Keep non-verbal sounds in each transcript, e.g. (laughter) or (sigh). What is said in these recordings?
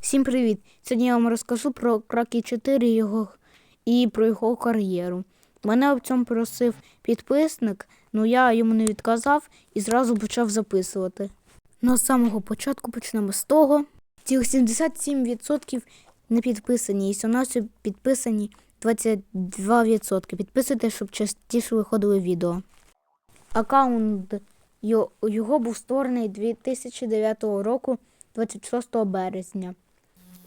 Всім привіт! Сьогодні я вам розкажу про Кракі 4 його і про його кар'єру. Мене в цьому просив підписник, ну я йому не відказав і зразу почав записувати. Ну, з самого початку почнемо з того. Цих 77% не підписані, і 17 підписані 22%. Підписуйте, щоб частіше виходили відео. Аккаунт його був створений 2009 року, 26 березня.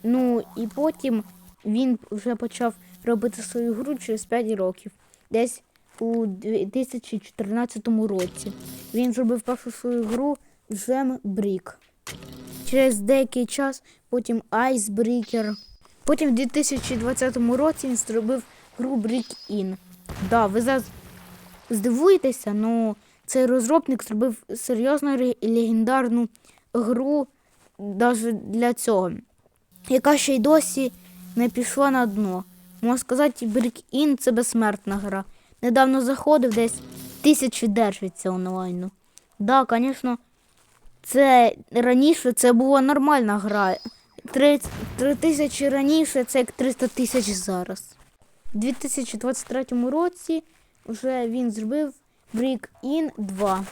Ну і потім він вже почав робити свою гру через 5 років, десь у 2014 році. Він зробив першу свою гру Gem Brick. Через деякий час потім Icebreaker. Потім в 2020 році він зробив гру Brick In. Да, ви зараз здивуєтеся, але цей розробник зробив серйозно ре- легендарну гру навіть для цього, яка ще й досі не пішла на дно. Можна сказати, In це безсмертна гра. Недавно заходив, десь тисячі держиться онлайну. Да, звісно, це раніше це була нормальна гра. Три, три тисячі раніше це як 300 тисяч зараз. У 2023 році вже він зробив Brick In 2.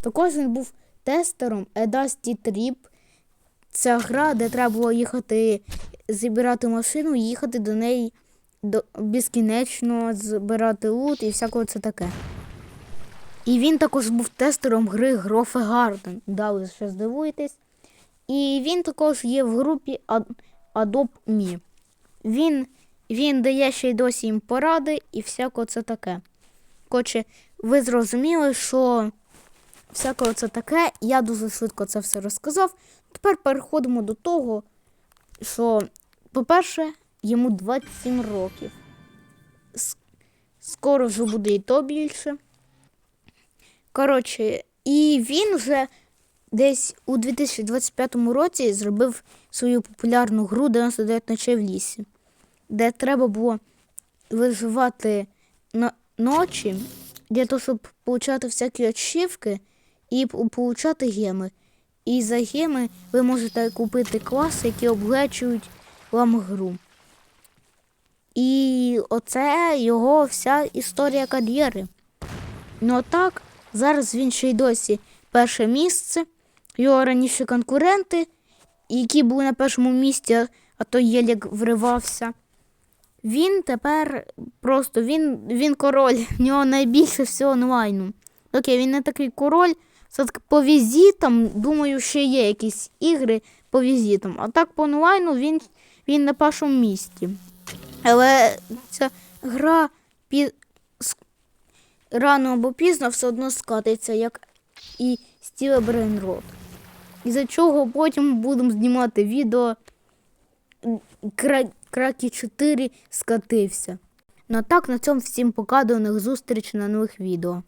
Також він був тестером A Dusty Trip. Це гра, де треба було їхати, зібрати машину, їхати до неї до, безкінечно, збирати лут і всякого це таке. І він також був тестером гри Грофе Гарден. Да, ви ще здивуєтесь. І він також є в групі Ad- Adopt Me. Він, він дає ще й досі їм поради і всяко це таке. Коротше, ви зрозуміли, що всяке це таке. Я дуже швидко це все розказав. Тепер переходимо до того, що, по-перше, йому 27 років. Скоро вже буде і то більше. Коротше, і він вже десь у 2025 році зробив свою популярну гру 99 ночей в лісі, де треба було виживати ночі для того, щоб получати всякі очівки і получати геми. І за геми ви можете купити класи, які облегчують вам гру. І оце його вся історія кар'єри. Ну так, зараз він ще й досі перше місце. Його раніше конкуренти, які були на першому місці, а то єлік вривався. Він тепер просто він, він король. (laughs) В нього найбільше всього онлайну. Окей, він не такий король. Так по візитам, думаю, ще є якісь ігри по візитам. А так по онлайну він, він на першому місці. Але ця гра пі... рано або пізно все одно скатиться, як і Стіве Брейнрод. Із-за чого потім будемо знімати відео Кра... Кракі 4 скатився. Ну а так, на цьому всім пока, до нових зустріч на нових відео.